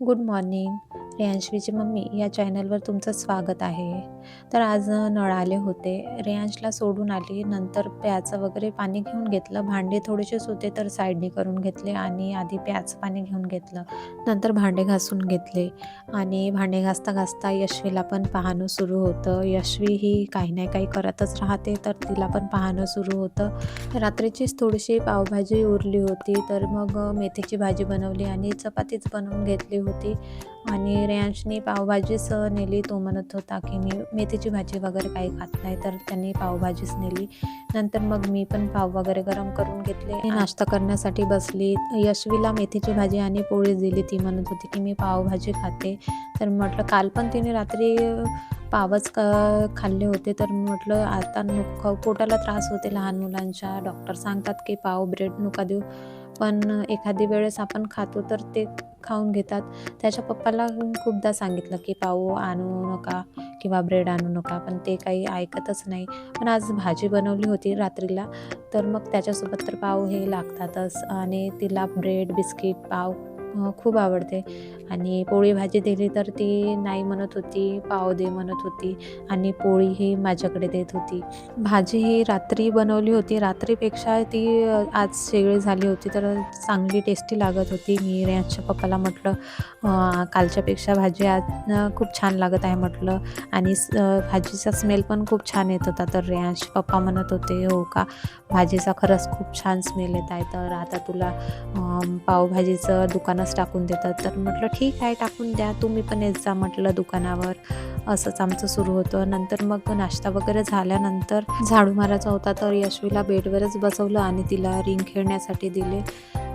good morning. रेयांशवीची mummy या चॅनलवर तुमचं स्वागत आहे. तर आज नळ आले होते. रेयांशला सोडून आली. नंतर प्यायचं वगैरे पाणी घेऊन घेतलं. भांडे थोडेसेच होते तर साईडने करून घेतले आणि आधी प्याचं पाणी घेऊन घेतलं. नंतर भांडे घासून घेतले आणि भांडे घासता घासता यशवीला पण पाहणं सुरू होतं. यशवी ही काही ना काही करतच राहते तर तिला पण पाहणं सुरू होतं. रात्रीचीच थोडीशी पावभाजी उरली होती तर मग मेथीची भाजी बनवली आणि चपातीच बनवून घेतली होती आणि रेयांशनी पावभाजीच नेली. तो म्हणत होता की मी मेथीची भाजी वगैरे काही खात नाही तर त्यांनी पावभाजीच नेली. नंतर मग मी पण पाव वगैरे गरम करून घेतले. नाश्ता करण्यासाठी बसली. यशवीला मेथीची भाजी आणि पोळी दिली. ती म्हणत होती की मी पावभाजी खाते. तर म्हटलं काल पण तिने रात्री पावच क खाल्ले होते तर म्हटलं आता नको पोटाला त्रास होते लहान मुलांच्या. डॉक्टर सांगतात की पाव ब्रेड नुका देऊ. पण एखादी वेळेस आपण खातो तर ते खाऊन घेतात. त्याच्या पप्पाला खूपदा सांगितलं की पाव आणू नका किंवा ब्रेड आणू नका पण ते काही ऐकतच नाही. पण आज भाजी बनवली होती रात्रीला तर मग त्याच्यासोबत तर पाव हे लागतातच आणि तिला ब्रेड, बिस्किट, पाव खूप आवडते आणि पोळी भाजी दिली तर ती नाही म्हणत होती. पाव दे म्हणत होती आणि पोळी ही माझ्याकडे देत होती. भाजी ही रात्री बनवली होती. रात्रीपेक्षा ती आज शेगळी झाली होती तर चांगली टेस्टी लागत होती. मी रेयांशच्या पप्पाला म्हटलं कालच्यापेक्षा भाजी आज खूप छान लागत आहे म्हटलं आणि भाजीचा स्मेल पण खूप छान येत होता. तर रेयांश पप्पा म्हणत होते, "हो का? भाजीचा खरंच खूप छान स्मेल येत आहे तर आता तुला पावभाजीचं दुकानात दुकानच टाकून देतात." तर म्हटलं, "ठीक आहे टाकून द्या. तुम्ही पण येत जा," म्हटलं दुकानावर. असंच आमचं सुरू होतं. नंतर मग नाश्ता वगैरे झाल्यानंतर झाडू मारायचा होता तर यशवीला बेडवरच बसवलं आणि तिला रिंग खेळण्यासाठी दिले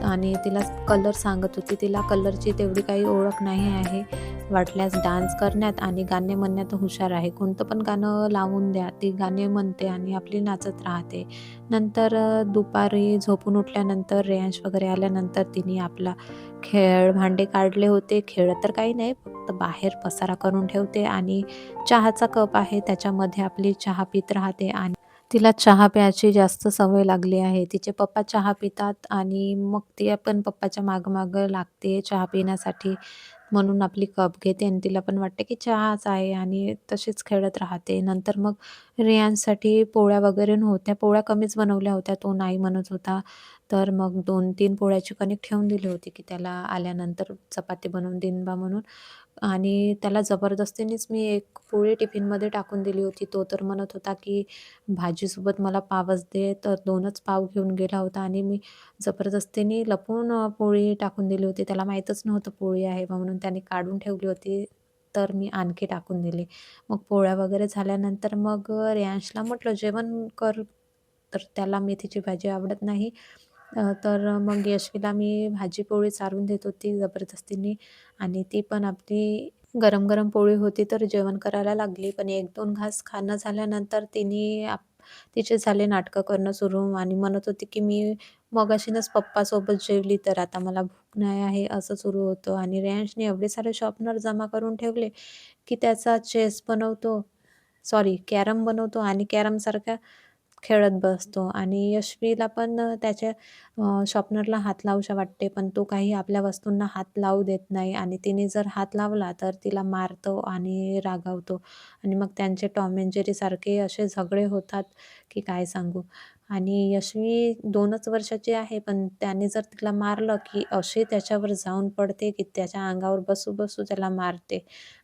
आणि तिला कलर सांगत होती. तिला कलरची तेवढी काही ओळख नाही आहे. वाटल्यास डान्स करण्यात आणि गाणे म्हणण्यात हुशार आहे. कोणतं पण गाणं लावून द्या, ती गाणे म्हणते आणि आपली नाचत राहते. नंतर दुपारी झोपून उठल्यानंतर रेयांश वगैरे आल्यानंतर तिने आपला खेळ भांडे काढले होते. खेळ तर काही नाही, फक्त बाहेर पसारा करून ठेवते आणि चहाचा कप आहे त्याच्यामध्ये आपली चहा पीत राहते आणि तिला चहा प्यायची जास्त सवय लागली आहे. तिचे पप्पा चहा पितात आणि मग ती पण पप्पाच्या मागं मागं लागते चहा पिण्यासाठी. म्हणून आपली कप घेते आणि तिला पण वाटते की चहाच आहे आणि तशीच खेळत राहते. नंतर मग रियांसाठी पोळ्या वगैरे नव्हत्या. पोळ्या कमीच बनवल्या होत्या. तो नाही म्हणत होता. तर मग 2-3 पोळ्याची कणिक ठेवून दिली होती की त्याला आल्यानंतर चपाती बनवून देईन बा म्हणून आणि त्याला जबरदस्तीनेच मी एक पोळी टिफिनमध्ये टाकून दिली होती. तो तर म्हणत होता की भाजीसोबत मला पावच दे. तर दोनच पाव घेऊन गेला होता आणि मी जबरदस्तीने लपवून पोळी टाकून दिली होती. त्याला माहीतच नव्हतं पोळी आहे म्हणून त्याने काढून ठेवली होती. तर मी आणखी टाकून दिली. मग पोळ्या वगैरे झाल्यानंतर मग रेयांशला म्हटलं, "जेवण कर." तर त्याला मेथीची भाजी आवडत नाही. तर मग यशवीला मी भाजी पोळी चारून देत होती जबरदस्तीने आणि ती पण आपली गरम गरम पोळी होती तर जेवण करायला लागली. पण 1-2 घास खाणं झाल्यानंतर तिने आप तिचे झाले नाटकं करणं सुरू आणि म्हणत होती की मी मगाशीनच पप्पासोबत जेवली तर आता मला भूक नाही आहे असं सुरू होतं आणि रेयांशने एवढे सारे शॉपनर जमा करून ठेवले की त्याचा चेस बनवतो सॉरी कॅरम बनवतो आणि कॅरमसारख्या खेळत बसतो आणि यशवीला पण त्याच्या शॉर्पनरला हात लावूशा वाटते पण तो काही आपल्या वस्तूंना हात लावू देत नाही आणि तिने जर हात लावला तर तिला मारतो आणि रागावतो. आणि मग त्यांचे टॉम अँड जेरीसारखे असे झगडे होतात की काय सांगू? आणि यशवी दोनच वर्षाची आहे पण त्याने जर तिला मारलं की अशी त्याच्यावर जाऊन पडते की त्याच्या अंगावर बसू-बसू त्याला मारते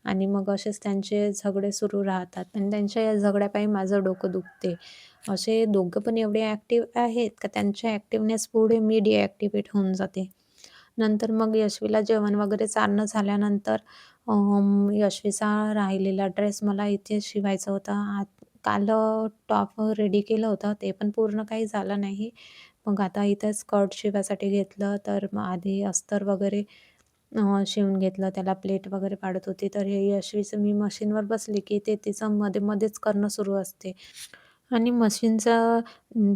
आणि मग असेच त्यांचे झगडे सुरू राहतात आणि त्यांच्या या झगड्यापायी माझं डोकं दुखते. असे दोघं पण एवढे ॲक्टिव्ह आहेत का त्यांच्या ॲक्टिव्हनेस पुढे मी डिॲक्टिवेट होऊन जाते. नंतर मग यशवीला जेवण वगैरे चारणं झाल्यानंतर यशवीचा राहिलेला ड्रेस मला इथे शिवायचा होता. आत काल टॉप रेडी केलं होतं ते पण पूर्ण काही झालं नाही. मग आता इथं स्कर्ट शिवायसाठी घेतलं तर मग आधी अस्तर वगैरे शिवून घेतलं. त्याला प्लेट वगैरे पाडत होती. तर हे यशवीचं मी मशीनवर बसली की ते तिचं मध्ये-मध्येच करणं सुरू असते आणि मशीनचं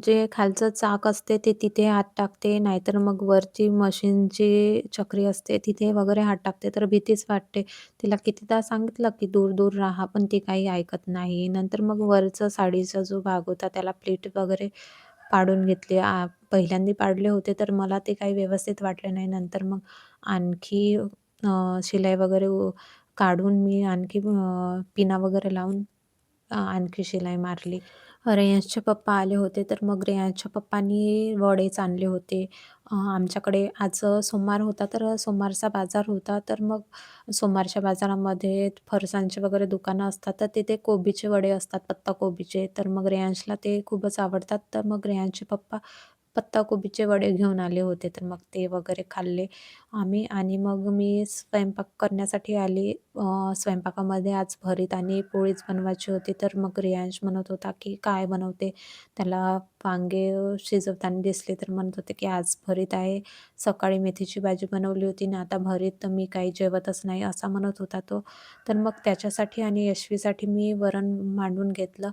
जे खालचं चाक असते ते तिथे हात टाकते. नाहीतर मग वरची मशीनची चक्री असते तिथे वगैरे हात टाकते. तर भीतीच वाटते. तिला कितीदा सांगितलं की दूर-दूर राहा पण ती काही ऐकत नाही. नंतर मग वरचं साडीचा जो भाग होता त्याला प्लेट वगैरे पाडून घेतली. पहिल्यांदा पाडले होते तर मला ते काही व्यवस्थित वाटले नाही. नंतर मग आणखी अ, शिलाई वगैरे काढून मी आणखी अ, पिना वगैरे लावून आणखी शिलाई मारली. रेयांशचे पप्पा आले होते, तर मग रेयांशच्या पप्पांनी वडेच आणले होते. आमच्याकडे आज सोमवार होता, तर सोमवारचा बाजार होता. तर मग सोमवारच्या बाजारामध्ये फरसांचे वगैरे दुकानं असतात, तर तिथे कोबीचे वडे असतात, पत्ताकोबीचे. तर मग रेयांशला ते खूपच आवडतात. तर मग रेयांशचे पप्पा पत्ताकोबीचे वडे घेऊन आले होते, तर मग ते वगैरे खाल्ले आम्ही आणि मग मी स्वयंपाक करण्यासाठी आली. स्वयंपाकामध्ये आज भरीत आणि पोळीच बनवायची होती. तर मग रियांश म्हणत होता, की "काय बनवते?" त्याला वांगे शिजवताना दिसले, तर म्हणत होते, की "आज भरीत आहे. सकाळी मेथीची भाजी बनवली होती ना आता भरीत, तर मी काही जेवतच नाही," असा म्हणत होता तो. तर मग त्याच्यासाठी आणि यशवीसाठी मी वरण मांडून घेतलं.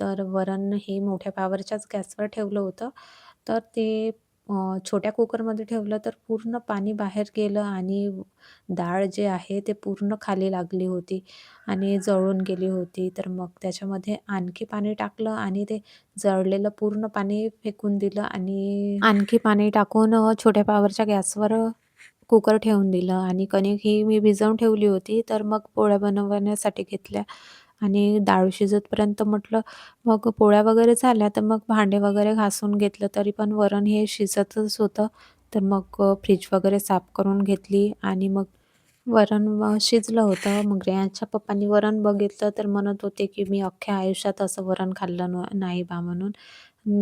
तर वरण हे मोठ्या पावरच्याच गॅसवर ठेवलं होतं. तर ते अ, छोट्या कुकरमध्ये ठेवलं तर पूर्ण पाणी बाहेर गेलं आणि डाळ जे आहे ते पूर्ण खाली लागली होती आणि जळून गेली होती. तर मग त्याच्यामध्ये आणखी पाणी टाकलं आणि ते जळलेलं पूर्ण पाणी फेकून दिलं आणि आणखी पाणी टाकून अ, छोट्या पावरच्या गॅसवर कुकर ठेवून दिलं आणि कणिक ही मी भिजवून ठेवली होती. तर मग पोळ्या बनवण्यासाठी घेतल्या आणि डाळ शिजतपर्यंत म्हटलं मग पोळ्या वगैरे झाल्या, तर मग भांडे वगैरे घासून घेतलं, तरी पण वरण हे शिजतच होतं. तर मग फ्रीज वगैरे साफ करून घेतली आणि मग वरण शिजलं होतं. मग रेयांशच्या पप्पांनी वरण बघितलं, तर म्हणत होते, की "मी अख्ख्या आयुष्यात असं वरण खाल्लं नाही बा" म्हणून.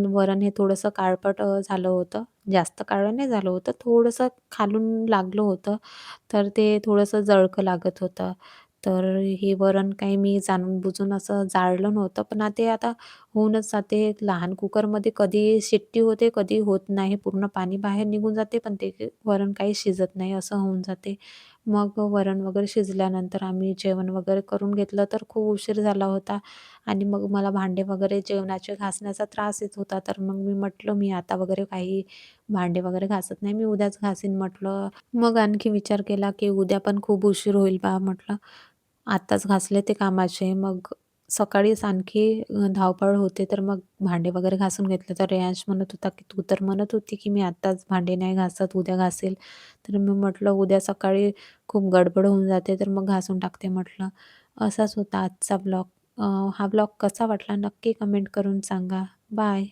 वरण हे थोडंसं काळपट झालं होतं. जास्त काळं नाही झालं होतं, थोडंसं खालून लागलं होतं. तर ते थोडंसं जळकं लागत होतं. तर हे वरण काही मी जाणून-बुजून असं जाळलं नव्हतं. पण ते आता होऊनच जाते. लहान कुकरमध्ये कधी शिट्टी होते, कधी होत नाही. पूर्ण पाणी बाहेर निघून जाते, पण ते वरण काही शिजत नाही, असं होऊन जाते. मग वरण वगैरे शिजल्यानंतर आम्ही जेवण वगैरे करून घेतलं, तर खूप उशीर झाला होता आणि मग मला भांडे वगैरे जेवणाचे घासण्याचा त्रास येत होता. तर मग मी म्हटलं, "मी आता वगैरे काही भांडे वगैरे घासत नाही, मी उद्याच घासीन" म्हटलं. मग आणखी विचार केला, की उद्या पण खूप उशीर होईल बा म्हटलं. आत्ताच घासले ते कामाचे. मग सकाळीच आणखी धावपळ होते, तर मग भांडे वगैरे घासून घेतले. तर रेयांश म्हणत होता, की "तू तर म्हणत होती, की मी आत्ताच भांडे नाही घासत, उद्या घासेल." तर मी म्हटलं, "उद्या सकाळी खूप गडबड होऊन जाते, तर मग घासून टाकते," म्हटलं. असाच होता आजचा ब्लॉग. हा ब्लॉग कसा वाटला नक्की कमेंट करून सांगा. बाय.